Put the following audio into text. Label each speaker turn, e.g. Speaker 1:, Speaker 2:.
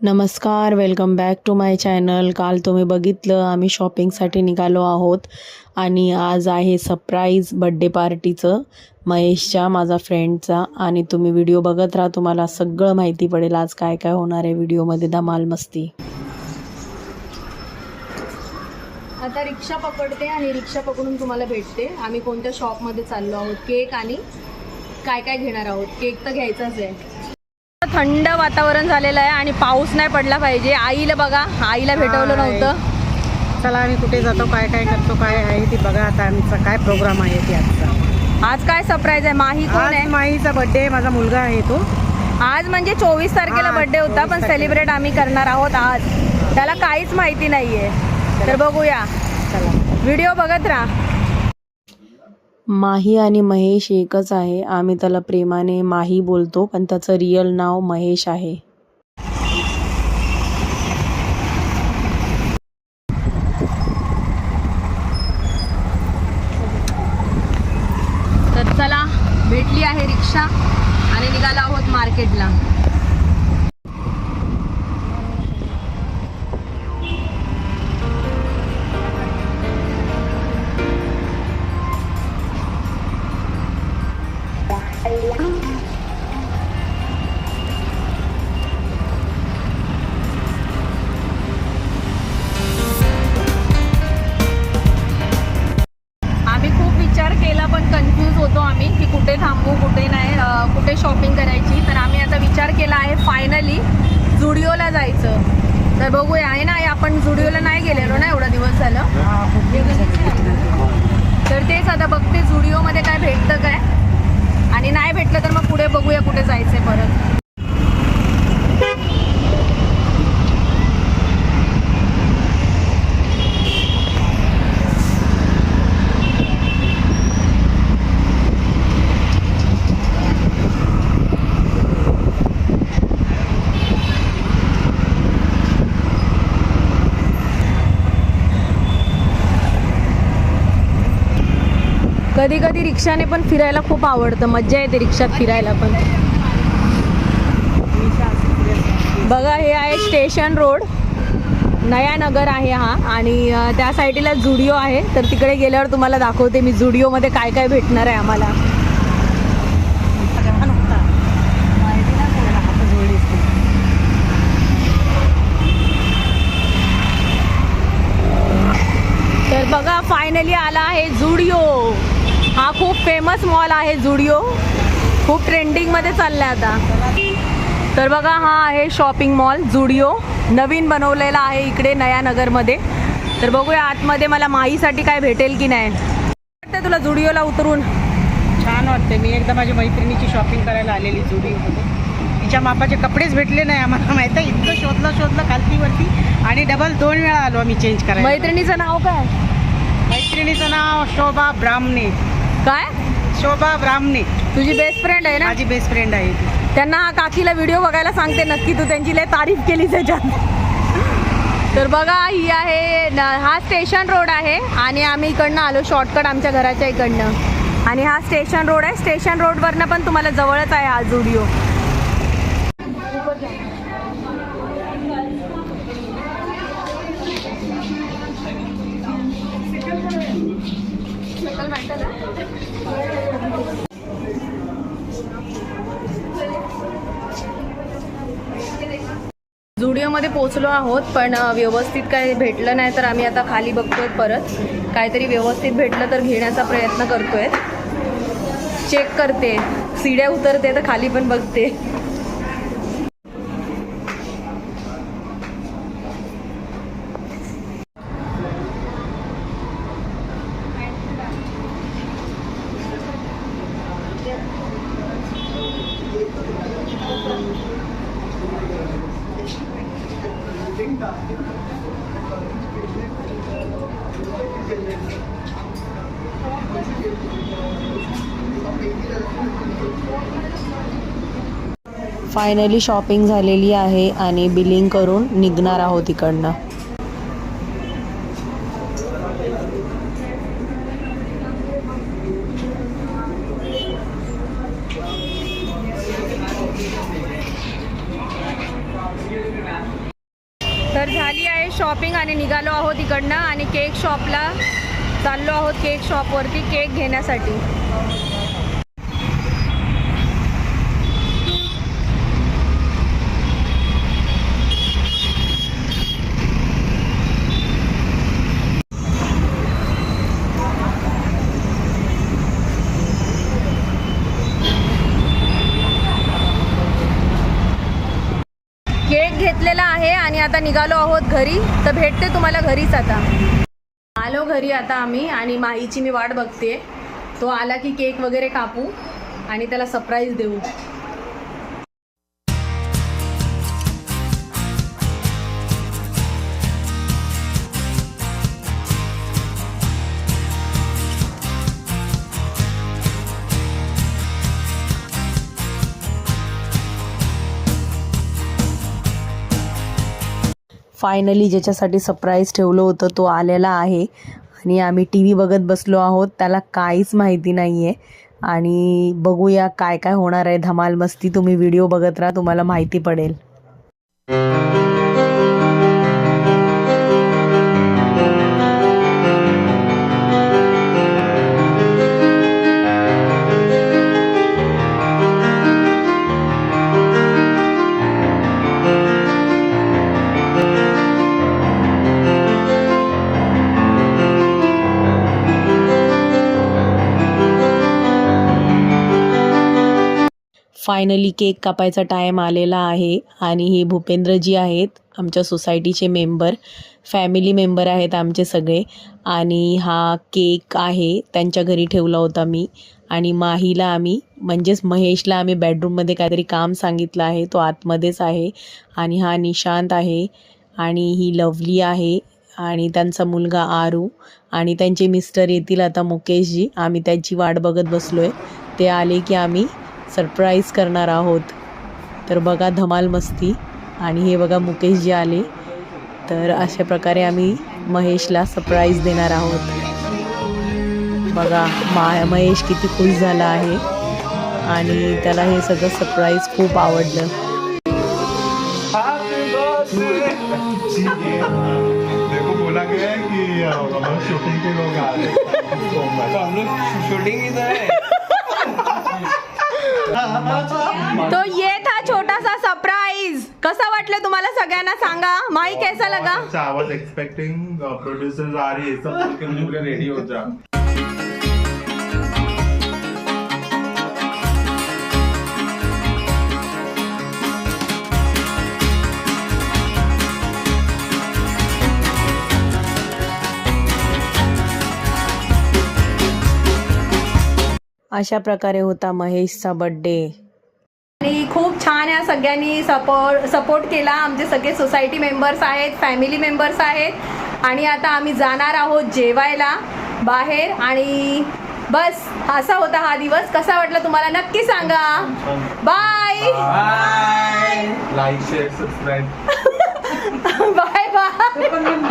Speaker 1: नमस्कार welcome back to my channel काल तुम्ही बघितलं आम्ही शॉपिंगसाठी निघालो आहोत. आणि आज आहे सरप्राईज बड्डे पार्टीचं महेशच्या माझा फ्रेंडचा आणि तुम्ही व्हिडिओ बघत राहा तुम्हाला सगळं माहिती पडेल आज काय काय होणार आहे व्हिडिओमध्ये धमाल मस्ती.
Speaker 2: आता रिक्षा पकडते आणि रिक्षा पकडून तुम्हाला भेटते. आम्ही कोणत्या शॉपमध्ये चाललो आहोत? केक आणि काय काय घेणार आहोत? केक तर घ्यायचाच आहे. थंड वातावरण झालेलं आहे आणि पाऊस नाही पडला पाहिजे. आईला बघा आईला भेटवलं. नव्हतं.
Speaker 3: चला आम्ही कुठे जातो काय काय करतो काय आहे ती बघा आता आमचा काय प्रोग्राम आहे ती आजचा.
Speaker 2: आज काय सरप्राईज आहे? माही कोण आहे?
Speaker 3: माईचा बर्थडे माझा मुलगा आहे तो.
Speaker 2: आज म्हणजे चोवीस तारखेला बर्थडे होता
Speaker 3: 24
Speaker 2: पण. सेलिब्रेट आम्ही करणार आहोत आज. त्याला काहीच माहिती नाहीये. तर बघूया.
Speaker 3: चला.
Speaker 2: व्हिडिओ बघत राहा.
Speaker 1: माही आणि महेश एकच आहे. आम्ही त्याला प्रेमाने माही बोलतो पण त्याचं रिअल नाव महेश आहे.
Speaker 2: कुठे थांबू कुठे नाही कुठे शॉपिंग करायची. तर आम्ही आता विचार केला आहे फायनली जुडिओला जायचं. तर बघूया आहे ना आपण जुडिओला नाही गेलेलो ना एवढा दिवस झालं. तर तेच आता बघते जुडिओमध्ये काय भेटतं काय? आणि नाही भेटलं तर मग पुढे बघूया कुठे जायचंय परत. कधी कधी रिक्षाने पण फिरायला खूप आवडतं. मज्जा येते रिक्षात फिरायला पण. बघा हे आहे स्टेशन रोड. नयानगर आहे हा. आणि त्या साईडला जुडिओ आहे. तर तिकडे गेल्यावर तुम्हाला दाखवते मी जुडिओमध्ये काय काय भेटणार आहे आम्हाला. तर बघा फायनली आला आहे जुडिओ. हा खूप फेमस मॉल आहे जुडिओ खूप ट्रेंडिंगमध्ये चाललाय आता. तर बघा हा आहे शॉपिंग मॉल जुडिओ नवीन बनवलेला आहे इकडे नया नगरमध्ये. तर बघूया आतमध्ये मला माईसाठी काय भेटेल की नाही. वाटतं तुला जुडिओला उतरून?
Speaker 3: छान वाटते मी एकदा माझ्या मैत्रिणीची शॉपिंग करायला आलेली जुडीमध्ये तिच्या मापाचे कपडेच भेटले नाही आम्हाला माहिती आहे. इतकं शोधलं शोधलं खालतीवरती. आणि डबल दोन वेळा आलो आम्ही चेंज करायला.
Speaker 2: मैत्रिणीचं नाव काय?
Speaker 3: मैत्रिणीचं नाव शोभा ब्राह्मणे.
Speaker 2: काय?
Speaker 3: शोभा ब्राह्मणे.
Speaker 2: तुझी बेस्ट फ्रेंड आहे ना?
Speaker 3: माझी बेस्ट फ्रेंड आहे ती.
Speaker 2: त्यांना हा काकीला व्हिडिओ बघायला सांगते नक्की तू त्यांची लय तारीफ केली त्याच्यात तर बघा ही आहे न- हा स्टेशन रोड आहे आणि आम्ही इकडनं आलो शॉर्टकट आमच्या घराच्या इकडनं. आणि हा स्टेशन रोड आहे. स्टेशन रोडवरनं पण तुम्हाला जवळच आहे हा जुडिओ स्टुडिओमध्ये पोचलो आहोत पण व्यवस्थित काही भेटलं नाही तर आम्ही आता खाली बघतोय परत. काहीतरी व्यवस्थित भेटलं तर घेण्याचा प्रयत्न करतोय. चेक करते. सिड्या उतरते तर खाली पण बघते.
Speaker 1: फायनली शॉपिंग झालेली आहे आणि बिलिंग करून निघणार आहोत आहे
Speaker 2: शॉपिंग आणि निघालो आहोत इकडनं आणि केक शॉपला चाललो आहोत केक शॉपवरती केक घेण्यासाठी केक घेतलेला आहे आणि आता निघालो आहोत घरी. तर भेटते तुम्हाला घरीच आता. आलो घरी आता आम्ही आणि माईची मी वाट बघते तो आला की केक वगैरे कापू आणि त्याला सरप्राईज देऊ.
Speaker 1: फायनली ज्याच्यासाठी सरप्राईज ठेवलं होतं तो आलेला आहे. आणि आम्ही टी व्ही बघत बसलो आहोत. त्याला काहीच माहिती नाही आहे आणि बघूया काय काय होणार आहे. धमाल मस्ती तुम्ही व्हिडिओ बघत राहा. तुम्हाला माहिती पडेल. फायनली केक कापायचा टाईम आलेला आहे आणि हे भूपेंद्रजी आहेत आमच्या सोसायटीचे मेंबर फॅमिली मेंबर आहेत आमचे सगळे. आणि हा केक आहे त्यांच्या घरी ठेवला होता मी. आणि माहीला आम्ही म्हणजेच महेशला आम्ही बेडरूममध्ये काहीतरी काम सांगितलं आहे तो आतमध्येच आहे. आणि हा निशांत आहे आणि ही लवली आहे. आणि त्यांचा मुलगा आरू आणि त्यांचे मिस्टर येतील आता मुकेशजी. आम्ही त्यांची वाट बघत बसलो आहे ते आले की आम्ही सरप्राईज करणार आहोत. तर बघा धमाल मस्ती. आणि हे बघा मुकेशजी आले. तर अशा प्रकारे आम्ही महेशला सरप्राईज देणार आहोत. बघा मा महेश किती खुश झाला आहे. आणि त्याला हे सगळं सरप्राईज खूप आवडलं.
Speaker 4: है शूटिंग हैं। तो
Speaker 2: ये था छोटा सा सरप्राईज कसा वाटलं तुम्हाला सगळ्यांना सांगा? माई कैसा लगा?
Speaker 4: I was expecting producers R रही सब मुझे रेडी हो जा.
Speaker 1: अशा प्रकारे होता महेशचा बड्डे
Speaker 2: आणि खूप छान या सगळ्यांनी सपोर्ट सपोर्ट केला. आमचे सगळे सोसायटी मेंबर्स आहेत फॅमिली मेंबर्स आहेत. आणि आता आम्ही जाणार आहोत जेवायला बाहेर. आणि बस असा होता हा दिवस. कसा वाटला तुम्हाला? नक्की सांगा. Bye
Speaker 4: like share subscribe
Speaker 2: bye bye